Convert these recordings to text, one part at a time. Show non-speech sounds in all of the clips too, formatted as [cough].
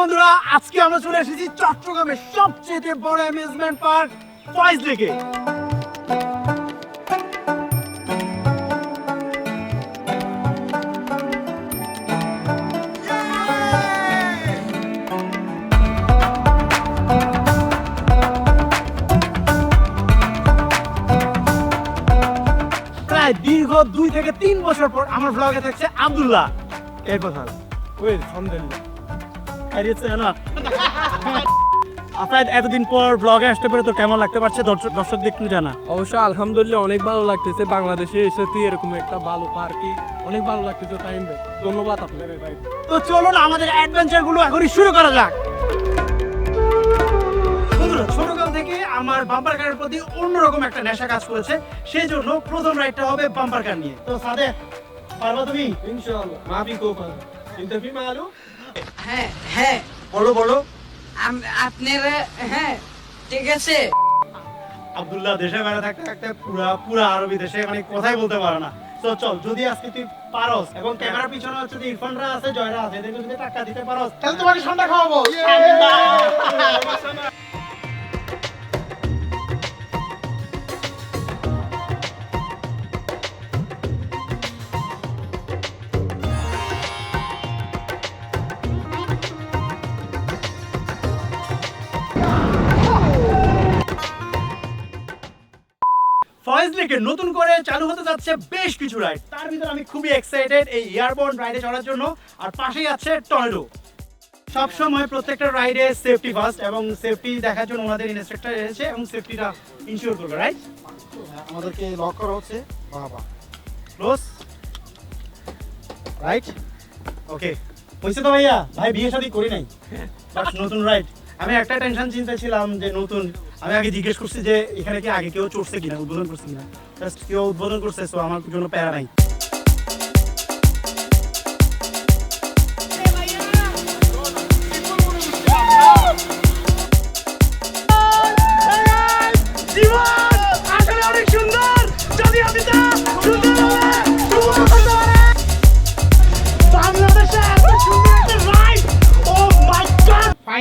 বন্ধুরা, আজকে আমরা চলে এসেছি চট্টগ্রামের সবচেয়ে বড় অ্যামিউজমেন্ট পার্ক ফয়েজ লেকে প্রায় দীর্ঘ দুই থেকে তিন বছর পর আমার ব্লগে থাকছে আব্দুল্লাহ। এর কথা ওই না আপনার এতদিন পর ব্লগে আসতে পেরে তো কেমন লাগতে পারছে? দর্শক দর্শক জানা। অবশ্য আলহামদুলিল্লাহ অনেক ভালো লাগতেছে। বাংলাদেশে এসে তুই এরকম একটা ভালো পার্কে অনেক ভালো লাগতেছে টাইম ধন্যবাদ আপনাকে ভাই। তো চলুন আমাদের অ্যাডভেঞ্চারগুলো এখনই শুরু করা যাক। ছোটকাল থেকে আমার বাম্পার কারের প্রতি অন্যরকম একটা নেশা কাজ করেছে। সেই জন্য প্রথম রাইডটা হবে বাম্পার কার নিয়ে। তো সাদে পারবা তুমি? ইনশাআল্লাহ। মাফি কোফা ইন্টারভিউ মালু হ্যাঁ হ্যাঁ। বলো বলো। আপনারা হ্যাঁ ঠিক আছে। আব্দুল্লাহ দেশে বেড়া থাকতে থাকতে পুরা পুরা আরবি দেশে মানে কথাই বলতে পারে না। তো চল যদি আজকে তুই পারস এবং ক্যামেরার পিছনে হচ্ছে যে ইরফানরা আছে জয়রা আছে এদেরকে যদি টাকা দিতে পারস তাহলে তোমাকে সন্ধ্যা খাওয়াবো। [laughs] ঠান্ডা। নতুন করে চালু হতে যাচ্ছে বেশ কিছু রাইড তার ভিতরে আমি খুবই এক্সাইটেড এই এয়ারবোর্ন রাইডে চড়ার জন্য। আর পাশেই আছে টর্নেডো সবসময় প্রত্যেকটা রাইডে সেফটি ফার্স্ট এবং সেফটি দেখার জন্য ওনাদের ইনস্ট্রাক্টর এসেছে এবং সেফটিটা ইনশিওর করবে রাইট আমাদেরকে লক করা হচ্ছে। বাবা ক্লোজ রাইট ওকে হয়েছে তো ভাইয়া। ভাই বিয়ে শাদী করি নাই। বাট নতুন রাইড আমি একটা টেনশন চিন্তা ছিলাম যে নতুন। আমি আগে জিজ্ঞেস করছি যে এখানে কি আগে কেউ চড়ছে কিনা, উদ্বোধন করছে কিনা। জাস্ট কেউ উদ্বোধন করছে সো আমার জন্য প্যারা নাই।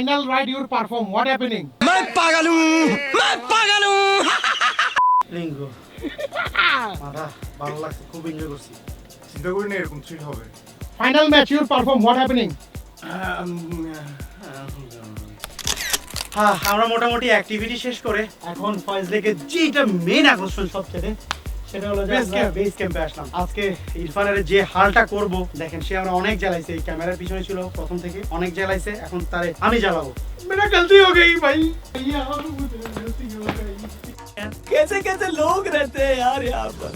Final ride you perform. What happening? লিঙ্গো মাথা ভালো লাগছে খুব এনজয় করছি চিন্তা করি না এরকম থ্রিল হবে final match you perform. What happening? হ্যাঁ আমরা মোটামুটি অ্যাক্টিভিটি শেষ করে এখন ফয়েজ লেকে যেটা মেন আকর্ষণ সবচেয়ে সেটা হলো Base camp. বেস ক্যাম্পে আসলাম আজকে ইরফানের যে হালটা করব দেখেন সে আমরা অনেক জ্বালাইছে এই ক্যামেরার পিছনে ছিল প্রথম থেকে অনেক জ্বালাইছে এখন তারে আমি জ্বালাবো मेरा गलती हो गई भाई कैसे कैसे लोग रहते हैं यार यहाँ पर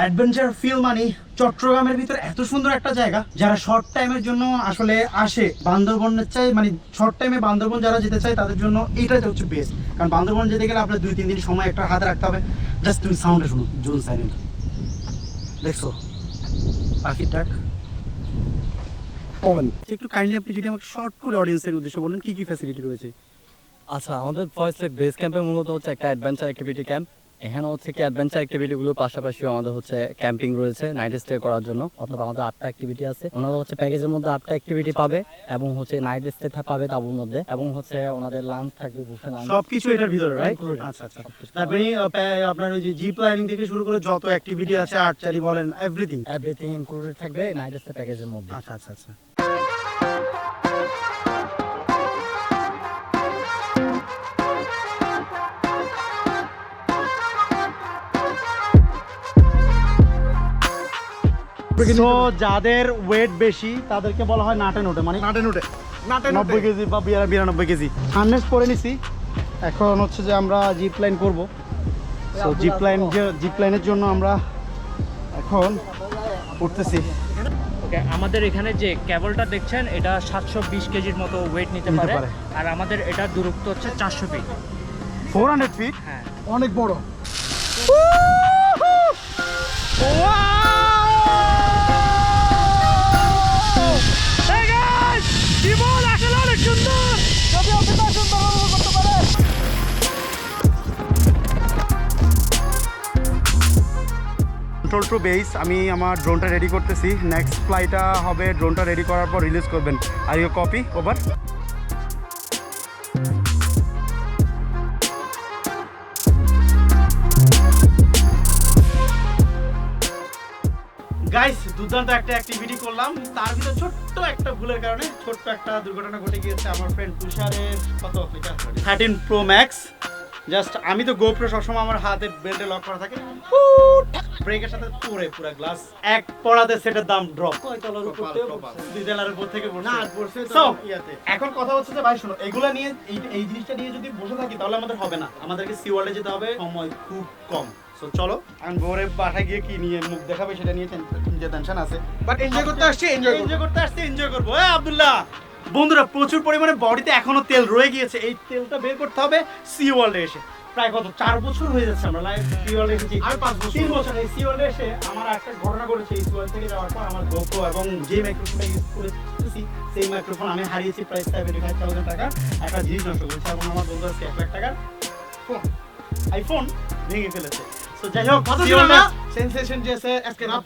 অ্যাডভেঞ্চার ফিল মানে চট্টগ্রামের ভিতরে এত সুন্দর একটা জায়গা যারা শর্ট টাইমের জন্য আসলে আসে। বান্দরবনের চাই মানে শর্ট টাইমে বান্দরবন যারা যেতে চায় তাদের জন্য এইটাই হচ্ছে বেস্ট কারণ বান্দরবন যেতে গেলে আপনার দুই তিন দিন সময় একটা হাতে রাখতে হবে। জাস্ট তুমি সাউন্ডে শুনো জুন সাইলেন্ট দেখছ? পাখির ডাক একটু কাইন্ডলি আপনি যদি আমাকে শর্ট করে অডিয়েন্সের উদ্দেশ্যে বলেন কি কি ফ্যাসিলিটি রয়েছে? আচ্ছা আমাদের ফয়েস লেক বেস ক্যাম্পে মূলত হচ্ছে একটা অ্যাডভেঞ্চার অ্যাক্টিভিটি ক্যাম্প এখানে হচ্ছে কি অ্যাডভেঞ্চার অ্যাক্টিভিটিগুলোর পাশাপাশি আমাদের হচ্ছে ক্যাম্পিং রয়েছে নাইট স্টে করার জন্য অথবা আমাদের আটটা অ্যাক্টিভিটি আছে। ওনারা হচ্ছে প্যাকেজের মধ্যে আটটা অ্যাক্টিভিটি পাবে এবং হচ্ছে নাইট স্টে পাবে তাবুর মধ্যে এবং হচ্ছে ওনাদের লাঞ্চ থাকবে বুফে লাঞ্চ সবকিছু এটার ভিতরে রাইট আচ্ছা আচ্ছা। তারপরে আপনার ওই যে জিপ লাইনিং থেকে শুরু করে যত অ্যাক্টিভিটি আছে আর্চারি বলেন এভরিথিং এভরিথিং ইনক্লুডেড থাকবে নাইট স্টে প্যাকেজের মধ্যে। আচ্ছা আচ্ছা আচ্ছা। যাদের ওয়েট বেশি তাদেরকে বলা হয় নাটে নোটে। মানে নাটে নুটে। নাটে নব্বই কেজি বা বিরানব্বই কেজি। হার্নেস পরে নিছি। এখন হচ্ছে যে আমরা জিপ লাইন করব। জিপ লাইন জিপ লাইনের জন্য আমরা এখন উঠতেছি। ওকে আমাদের এখানে যে কেবলটা দেখছেন এটা সাতশো বিশ কেজির মতো ওয়েট নিতে পারে। আর আমাদের এটার দূরত্ব হচ্ছে চারশো ফিট ফোর হান্ড্রেড ফিট হ্যাঁ। অনেক বড় বেস আমি আমার ড্রোনটা রেডি করতেছি। নেক্সট ফ্লাইটা হবে ড্রোনটা রেডি করার পর রিলিজ করবেন। Are you copy over guys দুর্দান্ত একটা অ্যাক্টিভিটি করলাম। তার ভিতরে ছোট্ট একটা ভুলের কারণে ছোট্ট একটা দুর্ঘটনা ঘটে গিয়েছে আমার ফ্রেন্ড তুষারের। কত? এটা থার্টিন প্রো ম্যাক্স জাস্ট আমি তো গোপ্রো সবসময় আমার হাতে বেল্টে লক করা থাকে। ব্রেকের সাথে পড়ে পুরো গ্লাস এক পড়াতে সেটার দাম ড্রপ দুই তলার উপর থেকে না পড়ছে তো এখন কথা হচ্ছে যে ভাই শোনো এগুলা নিয়ে এই এই জিনিসটা নিয়ে যদি বসে থাকি তাহলে আমাদের হবে না। আমাদেরকে সি ওয়ার্ল্ডে যেতে হবে সময় খুব কম। সো চলো আমি ভোরে গিয়ে কি নিয়ে মুখ দেখাবে সেটা নিয়ে যে টেনশন আছে। বাট এনজয় করতে আসছি এনজয় এনজয় করতে আসছি এনজয় করব। এ আব্দুল্লাহ বন্ধুরা প্রচুর পরিমাণে বডিতে এখনও তেল রয়ে গিয়েছে। এই তেলটা বের করতে হবে সি ওয়ার্ল্ডে এসে। প্রায় কত? চার বছর হয়ে যাচ্ছে আমরা লাইভ সি ওয়ার্ল্ডে এসেছি। আর পাঁচ বছর। তিন বছর এই এসে আমার একটা ঘটনা ঘটেছে এই সি থেকে যাওয়ার পর আমার গোপ্রো এবং যে মাইক্রোফোনটা ইউজ করেছি সেই মাইক্রোফোন আমি হারিয়েছি প্রায় সেভেন্টি ফাইভ থাউজেন্ড টাকা। একটা জিনিস নষ্ট করেছে এবং আমার বন্ধু আজকে এক লাখ টাকার আইফোন ভেঙে ফেলেছে। তো যাই হোক সেন্সেশন জেসে আজকে না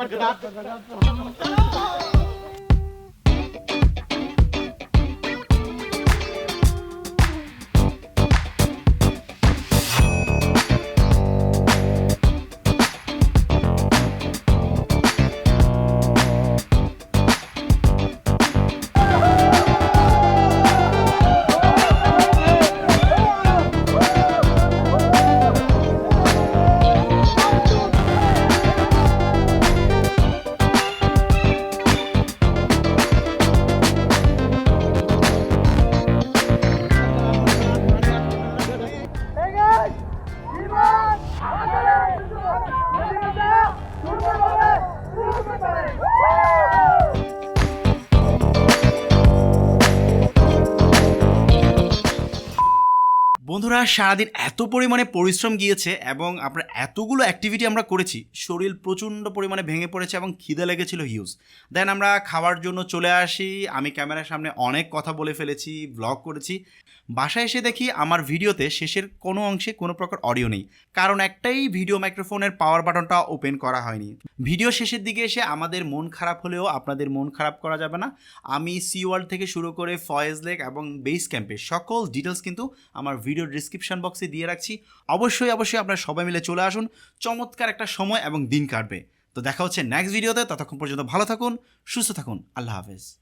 বন্ধুরা, সারাদিন এত পরিমাণে পরিশ্রম গিয়েছে এবং আমরা এতগুলো অ্যাক্টিভিটি আমরা করেছি, শরীর প্রচণ্ড পরিমাণে ভেঙে পড়েছে এবং খিদে লেগেছিল হিউজ দেন আমরা খাওয়ার জন্য চলে আসি, আমি ক্যামেরার সামনে অনেক কথা বলে ফেলেছি ব্লগ করেছি। বাসায় এসে দেখি আমার ভিডিওতে শেষের কোনো অংশে কোনো প্রকার অডিও নেই, কারণ একটাই ভিডিও মাইক্রোফোনের পাওয়ার বাটনটা ওপেন করা হয়নি। ভিডিও শেষের দিকে এসে আমাদের মন খারাপ হলেও আপনাদের মন খারাপ করা যাবে না। আমি সি ওয়ার্ল্ড থেকে শুরু করে ফয়েজ লেক এবং বেস ক্যাম্পের সকল ডিটেলস কিন্তু আমার ভিডিও ডিসক্রিপশন বক্সে দিয়ে রাখছি। অবশ্যই অবশ্যই আপনারা সবাই মিলে চলে আসুন। চমৎকার একটা সময় এবং দিন কাটবে। তো দেখা হচ্ছে নেক্সট ভিডিওতে ততক্ষণ পর্যন্ত ভালো থাকুন, সুস্থ থাকুন। আল্লাহ হাফেজ।